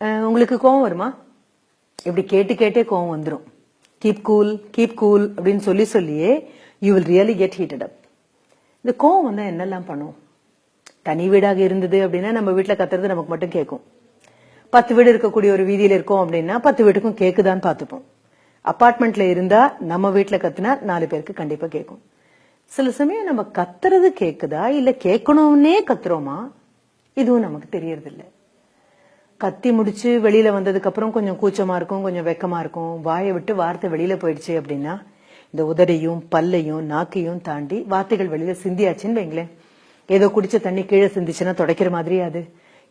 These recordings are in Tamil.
உங்களுக்கு கோவம் வருமா? இப்படி கேட்டு கேட்டே கோவம் வந்துடும் கீப் கூல் கீப் கூல் அப்படின்னு சொல்லி சொல்லியே you will really get heated up இந்த கோவம் வந்தால் என்னெல்லாம் பண்ணும்? தனி வீடாக இருந்தது அப்படின்னா நம்ம வீட்டில் கத்துறது நமக்கு மட்டும் கேட்கும் பத்து வீடு இருக்கக்கூடிய ஒரு வீதியில் இருக்கோம் அப்படின்னா பத்து வீட்டுக்கும் கேக்குதான்னு பார்த்துப்போம். அப்பார்ட்மெண்ட்ல இருந்தா நம்ம வீட்டில் கத்துனா நாலு பேருக்கு கண்டிப்பாக கேட்கும் சில சமயம் நம்ம கத்துறது கேட்குதா இல்லை கேட்கணும்னே கத்துறோமா? இதுவும் நமக்கு தெரியறதில்லை. கத்தி முடிச்சு வெளியில வந்ததுக்கு அப்புறம் கொஞ்சம் கூச்சமா இருக்கும் கொஞ்சம் வெக்கமா இருக்கும். வாயை விட்டு வார்த்தை வெளியில போயிடுச்சு அப்படின்னா இந்த உதடையும் பல்லையும் நாக்கையும் தாண்டி வார்த்தைகள் வெளியில சிந்தியாச்சுன்னு வைங்களேன். ஏதோ குடிச்ச தண்ணி கீழே சிந்திச்சுன்னா துடைக்கிற மாதிரி அது?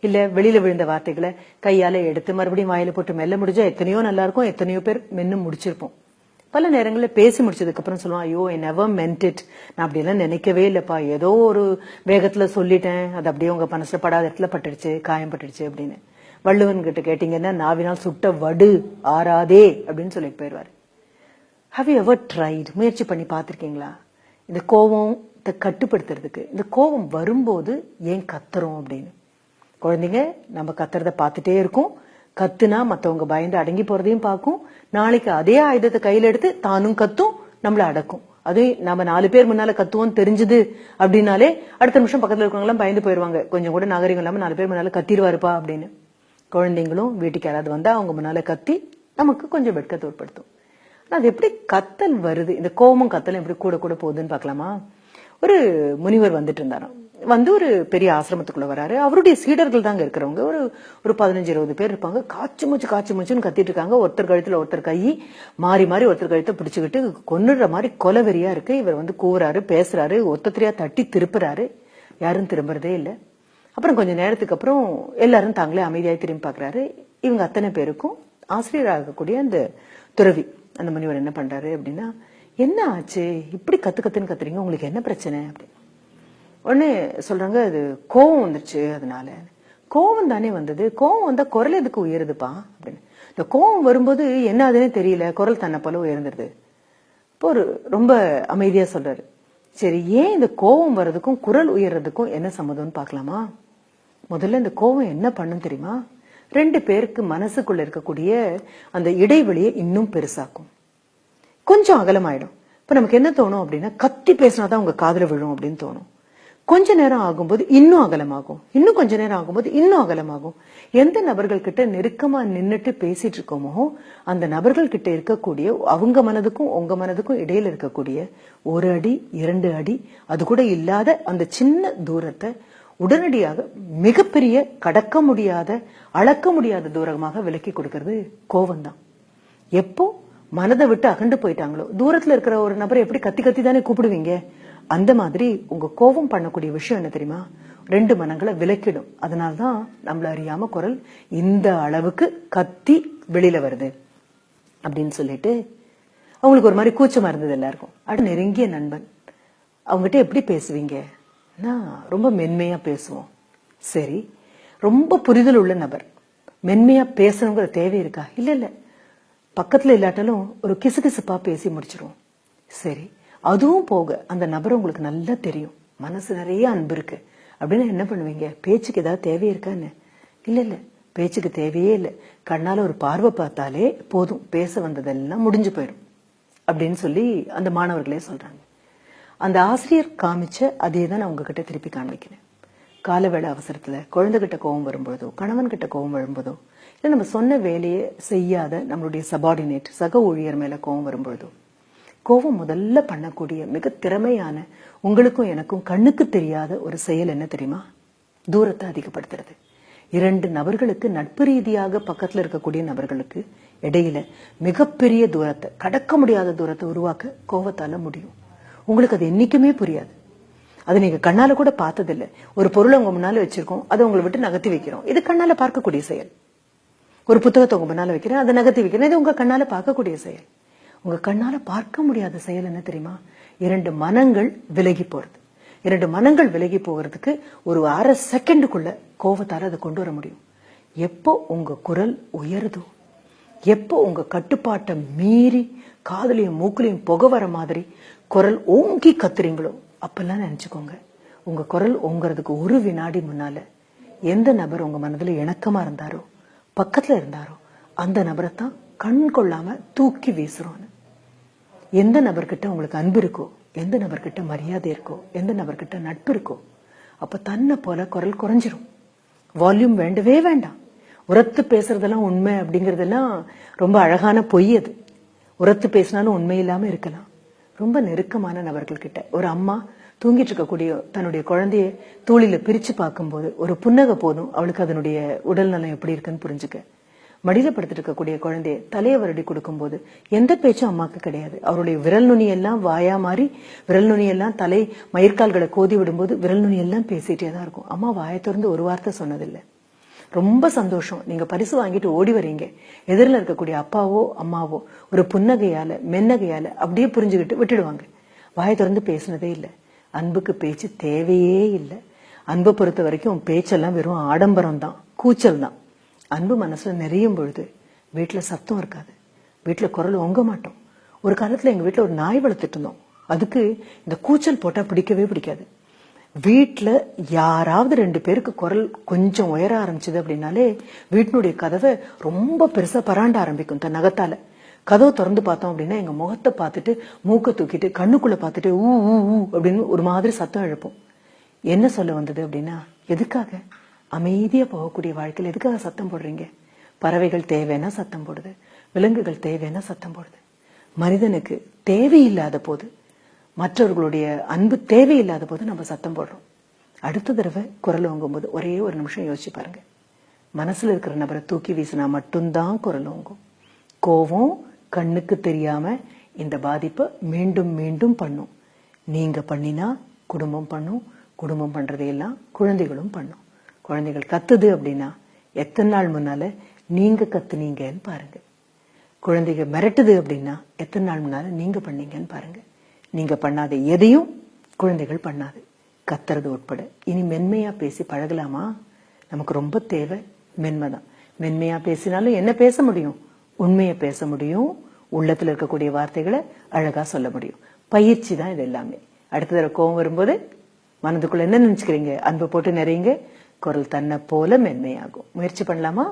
இல்ல வெளியில விழுந்த வார்த்தைகளை கையால எடுத்து மறுபடியும் வாயில போட்டு மெல்ல முடிஞ்சா எத்தனையோ நல்லா இருக்கும் எத்தனையோ பேர் மென்னு முடிச்சிருப்போம். பல நேரங்களில் பேசி முடிச்சதுக்கு அப்புறம் சொல்லுவான் ஐயோ ஐ நெவர் மென்ட் இட் நான் அப்படியெல்லாம் நினைக்கவே இல்லைப்பா. ஏதோ ஒரு வேகத்துல சொல்லிட்டேன் அது அப்படியே உங்க மனசுல படாத இடத்துல பட்டுடுச்சு காயம் பட்டுடுச்சு அப்படின்னு. வள்ளுவன் கிட்ட கேட்டீங்கன்னா நாவினால் சுட்ட வடு ஆறாதே அப்படின்னு சொல்லிட்டு போயிடுவாரு ஹவ் எவர் ட்ரைட் முயற்சி பண்ணி பார்த்துருக்கீங்களா? இந்த கோவத்தை கட்டுப்படுத்துறதுக்கு. இந்த கோவம் வரும்போது ஏன் கத்துறோம் அப்படின்னு? குழந்தைங்க நம்ம கத்துறத பார்த்துட்டே இருக்கும். கத்துனா மற்றவங்க பயந்து அடங்கி போறதையும் பார்க்கும். நாளைக்கு அதே ஆயுதத்தை கையில் எடுத்து தானும் கத்தும் நம்மளை அடக்கும். அது நம்ம நாலு பேர் முன்னால கத்துவோம் தெரிஞ்சது அப்படின்னாலே அடுத்த நிமிஷம் பக்கத்துல இருக்கவங்க எல்லாம் பயந்து போயிருவாங்க. கொஞ்சம் கூட நாகரிகம் இல்லாம நாலு பேர் முன்னால கத்திடுவாருப்பா அப்படின்னு. குழந்தைங்களும் வீட்டுக்கு யாராவது வந்தா அவங்க முன்னால கத்தி நமக்கு கொஞ்சம் வெட்கத்தை ஏற்படுத்தும். ஆனால் அது எப்படி கத்தல் வருது? இந்த கோபம் கத்தல் எப்படி கூட கூட போகுதுன்னு பார்க்கலாமா? ஒரு முனிவர் வந்துட்டு இருந்தாராம் வந்து ஒரு பெரிய ஆசிரமத்துக்குள்ள வராரு. அவருடைய சீடர்கள் தாங்க இருக்கிறவங்க. ஒரு ஒரு பதினஞ்சு இருபது பேர் இருப்பாங்க. காய்ச்சி மூச்சு காய்ச்சி மூச்சுன்னு கத்திட்டு இருக்காங்க. ஒருத்தர் கழுத்துல ஒருத்தர் கை மாறி மாறி ஒருத்தர் கழுத்தை பிடிச்சுக்கிட்டு கொன்னுடுற மாதிரி கொலவெறியா இருக்கு. இவர் வந்து கூவுறாரு பேசுறாரு ஒத்தத்திரியா தட்டி திருப்புறாரு. யாரும் திரும்புறதே இல்லை. அப்புறம் கொஞ்ச நேரத்துக்கு அப்புறம் எல்லாரும் தாங்களே அமைதியாக திரும்பி பார்க்குறாரு. இவங்க அத்தனை பேருக்கும் ஆசிரியராக இருக்கக்கூடிய அந்த துறவி அந்த முனிவர் என்ன பண்ணுறாரு அப்படின்னா என்ன ஆச்சு? இப்படி கத்து கத்துன்னு கத்துறீங்க உங்களுக்கு என்ன பிரச்சனை? அப்படின்னு. உடனே சொல்கிறாங்க அது கோவம் வந்துருச்சு அதனால. கோவம் தானே வந்தது? கோவம் வந்தால் குரல் எதுக்கு உயருதுப்பா? அப்படின்னு. இந்த கோவம் வரும்போது என்ன அதுன்னு தெரியல குரல் தன்னை போல உயர்ந்துருது. இப்போ ஒரு ரொம்ப அமைதியாக சொல்கிறாரு சரி ஏன் இந்த கோவம் வர்றதுக்கும் குரல் உயர்றதுக்கும் என்ன சம்மதம்னு பார்க்கலாமா? முதல்ல இந்த கோவம் என்ன பண்ணும் தெரியுமா? ரெண்டு பேருக்கு மனசுக்குள்ள இருக்கக்கூடிய அந்த இடைவெளியை இன்னும் பெருசாக்கும். கொஞ்சம் அகலமாயிடும். இப்ப நமக்கு என்ன தோணும் அப்படின்னா கத்தி பேசினாதான் உங்க காதுல விழும் அப்படின்னு தோணும். கொஞ்ச நேரம் ஆகும்போது இன்னும் அகலமாகும். இன்னும் கொஞ்ச நேரம் ஆகும்போது இன்னும் அகலமாகும். எந்த நபர்கள் கிட்ட நெருக்கமா நின்னுட்டு பேசிட்டு இருக்கோமோ அந்த நபர்கள் கிட்ட இருக்கக்கூடிய அவங்க மனதுக்கும் உங்க மனதுக்கும் இடையில இருக்கக்கூடிய ஒரு அடி இரண்டு அடி அது கூட இல்லாத அந்த சின்ன தூரத்தை உடனடியாக மிகப்பெரிய கடக்க முடியாத அளக்க முடியாத தூரமாக விலக்கி கொடுக்கிறது கோவம் தான் எப்போ மனதை விட்டு அகண்டு போயிட்டாங்களோ தூரத்துல இருக்கிற ஒரு நபரை எப்படி கத்தி கத்தி தானே கூப்பிடுவீங்க? அந்த மாதிரி உங்க கோபம் பண்ணக்கூடிய விஷயம் என்ன தெரியுமா? ரெண்டு மனங்களை விலக்கிடும். அதனால்தான் நம்மள அறியாம குரல் இந்த அளவுக்கு கத்தி வெளியில வருது. அப்படின்னு சொல்லிட்டு அவங்களுக்கு ஒரு மாதிரி கூச்சமா இருந்தது எல்லாருக்கும். அடுத்து நெருங்கிய நண்பன். அவங்ககிட்ட எப்படி பேசுவீங்க? நான் ரொம்ப மென்மையா பேசுவோம். சரி ரொம்ப புரிதல் உள்ள நபர். மென்மையா பேசணுங்கிற தேவை இருக்கா? இல்ல இல்ல. பக்கத்துல இல்லாட்டாலும் ஒரு கிசுகிசுப்பா பேசி முடிச்சிருவோம். சரி அதுவும் போக அந்த நபர் உங்களுக்கு நல்லா தெரியும். மனசு நிறைய அன்பு இருக்கு. அப்படின்னு என்ன பண்ணுவீங்க? பேச்சுக்கு ஏதாவது தேவை இருக்கான்னு? இல்ல இல்ல. பேச்சுக்கு தேவையே இல்லை. கண்ணால ஒரு பார்வை பார்த்தாலே போதும். பேச வந்ததெல்லாம் முடிஞ்சு போயிடும். அப்படின்னு சொல்லி அந்த மாணவர்களே சொல்றாங்க. அந்த ஆசிரியர் காமிச்ச அதே தான் நான் உங்ககிட்ட திருப்பி காமிக்கிறேன் காலவேளை அவசரத்துல குழந்தைகிட்ட கோவம் வரும்போதோ கணவன் கிட்ட கோவம் வரும்போதோ இல்லை நம்ம சொன்ன வேலையை செய்யாத நம்மளுடைய சபார்டினேட் சக ஊழியர் மேல கோவம் வரும்பொழுதோ கோவம் முதல்ல பண்ணக்கூடிய மிக திறமையான உங்களுக்கும் எனக்கும் கண்ணுக்கு தெரியாத ஒரு செயல் என்ன தெரியுமா? தூரத்தை அதிகப்படுத்துறது. இரண்டு நபர்களுக்கு நட்பு ரீதியாக பக்கத்துல இருக்கக்கூடிய நபர்களுக்கு இடையில மிகப்பெரிய தூரத்தை கடக்க முடியாத தூரத்தை உருவாக்க கோவத்தால முடியும். உங்களுக்கு அது என்னைக்குமே புரியாது. அது நீங்க கண்ணால கூட பார்த்ததில்ல. ஒரு பொருளை உங்க முன்னால வச்சிருக்கோம் அதை உங்களை விட்டு நகர்த்தி வைக்கிறோம். இது கண்ணால பார்க்கக்கூடிய செயல். ஒரு புத்தகத்தை உங்க முன்னால வைக்கிறேன் அதை நகர்த்தி வைக்கிறேன். இது உங்க கண்ணால பார்க்கக்கூடிய செயல். உங்க கண்ணால பார்க்க முடியாத செயல் என்ன தெரியுமா? இரண்டு மனங்கள் விலகி போறது. இரண்டு மனங்கள் விலகி போகிறதுக்கு ஒரு அரை செகண்டுக்குள்ள கோவத்தால அதை கொண்டு வர முடியும். எப்போ உங்க குரல் உயருதோ எப்போ உங்க கட்டுப்பாட்டை மீறி காதுலயும் மூக்குலையும் புகை வர மாதிரி குரல் ஓங்கி கத்துறீங்களோ அப்பெல்லாம் நினைச்சுக்கோங்க. உங்க குரல் ஓங்குறதுக்கு ஒரு வினாடி முன்னால எந்த நபர் உங்க மனதுல இணக்கமா இருந்தாரோ பக்கத்துல இருந்தாரோ அந்த நபரை தான் கண் கொள்ளாம தூக்கி வீசுறோன்னு. எந்த நபர்கிட்ட உங்களுக்கு அன்பு இருக்கோ எந்த நபர்கிட்ட மரியாதை இருக்கோ எந்த நபர்கிட்ட நட்பு இருக்கோ அப்ப தன்னை போல குரல் குறைஞ்சிரும். வால்யூம் வேண்டவே வேண்டாம். உரத்து பேசுறதெல்லாம் உண்மை அப்படிங்கறதெல்லாம் ரொம்ப அழகான பொய் அது. உரத்து பேசினாலும் உண்மை இல்லாம இருக்கலாம். ரொம்ப நெருக்கமான நபர்கள்கிட்ட. ஒரு அம்மா தூங்கிட்டு இருக்கக்கூடிய தன்னுடைய குழந்தைய தூளில பிரிச்சு பார்க்கும்போது ஒரு புன்னகை போதும். அவளுக்கு அதனுடைய உடல் நலம் எப்படி இருக்குன்னு புரிஞ்சுக்க. மடியில படுத்துட்டு குழந்தைய தலையை வருடி கொடுக்கும்போது எந்த பேச்சும் அம்மாக்கு கிடையாது. அவருடைய விரல் நுனி எல்லாம் வாயா மாறி விரல் நுனி எல்லாம் தலை மயிர்கால்களை கோதி விடும்போது விரல் நுனி எல்லாம் பேசிட்டே தான் இருக்கும். அம்மா வாயை திறந்து ஒரு வார்த்தை சொன்னதில்லை. ரொம்ப சந்தோஷம். நீங்க பரிசு வாங்கிட்டு ஓடி வரீங்க. எதிரில் இருக்கக்கூடிய அப்பாவோ அம்மாவோ ஒரு புன்னகையால மென்னகையால அப்படியே புரிஞ்சுக்கிட்டு விட்டுடுவாங்க. வாயை திறந்து பேசினதே இல்லை. அன்புக்கு பேச்சு தேவையே இல்லை. அன்பை பொறுத்த வரைக்கும் பேச்செல்லாம் வெறும் ஆடம்பரம் தான் கூச்சல் தான் அன்பு மனசில் நிறையும் பொழுது வீட்டில் சத்தம் இருக்காது. வீட்டில் குரல் ஒங்க மாட்டோம். ஒரு காலத்தில் எங்கள் வீட்டில் ஒரு நாய் வளர்த்துட்டு இருந்தோம். அதுக்கு இந்த கூச்சல் போட்டால் பிடிக்கவே பிடிக்காது. வீட்டில் யாராவது ரெண்டு பேருக்கு குரல் கொஞ்சம் உயர ஆரம்பிச்சது அப்படின்னாலே வீட்டினுடைய கதவை ரொம்ப பெருசாக பராண்ட ஆரம்பிக்கும் தன் நகத்தால. கதவை திறந்து பார்த்தோம் அப்படின்னா எங்கள் முகத்தை பார்த்துட்டு மூக்கை தூக்கிட்டு கண்ணுக்குள்ளே பார்த்துட்டு ஊ ஊ ஊ அப்படின்னு ஒரு மாதிரி சத்தம் எழுப்போம். என்ன சொல்ல வந்தது அப்படின்னா எதுக்காக? அமைதியாக போகக்கூடிய வாழ்க்கையில் எதுக்காக சத்தம் போடுறீங்க? பறவைகள் தேவைன்னா சத்தம் போடுது. விலங்குகள் தேவைன்னா சத்தம் போடுது. மனிதனுக்கு தேவையில்லாத போது மற்றவர்களுடைய அன்பு தேவையில்லாத போது நம்ம சத்தம் போடுறோம். அடுத்த தடவை குரல் ஓங்கும்போது ஒரே ஒரு நிமிஷம் யோசிச்சு பாருங்க. மனசுல இருக்கிற நபரை தூக்கி வீசினா மட்டும்தான் குரல் ஓங்கும். கோவம் கண்ணுக்கு தெரியாம இந்த பாதிப்பை மீண்டும் மீண்டும் பண்ணும். நீங்க பண்ணினா குடும்பம் பண்ணும். குடும்பம் பண்றதையெல்லாம் குழந்தைகளும் பண்ணும். குழந்தைகள் கத்துது அப்படின்னா எத்தனை நாள் முன்னால நீங்க கத்துனீங்கன்னு பாருங்க. குழந்தைங்க மிரட்டுது அப்படின்னா எத்தனை நாள் முன்னால நீங்க பண்ணீங்கன்னு பாருங்க. நீங்க பண்ணாத எதையும் குழந்தைகள் பண்ணாது. கத்துறது உட்பட. இனி மென்மையா பேசி பழகலாமா? நமக்கு ரொம்ப தேவை மென்மை தான் மென்மையா பேசினாலும் என்ன பேச முடியும்? உண்மையை பேச முடியும். உள்ளத்துல இருக்கக்கூடிய வார்த்தைகளை அழகா சொல்ல முடியும். பயிற்சி தான் இது எல்லாமே. அடுத்த தடவை கோவம் வரும்போது மனதுக்குள்ள என்ன நினைச்சுக்கிறீங்க? அன்பு போட்டு நிறையுங்க. குரல் தன்னை போல மென்மையாகும். முயற்சி பண்ணலாமா?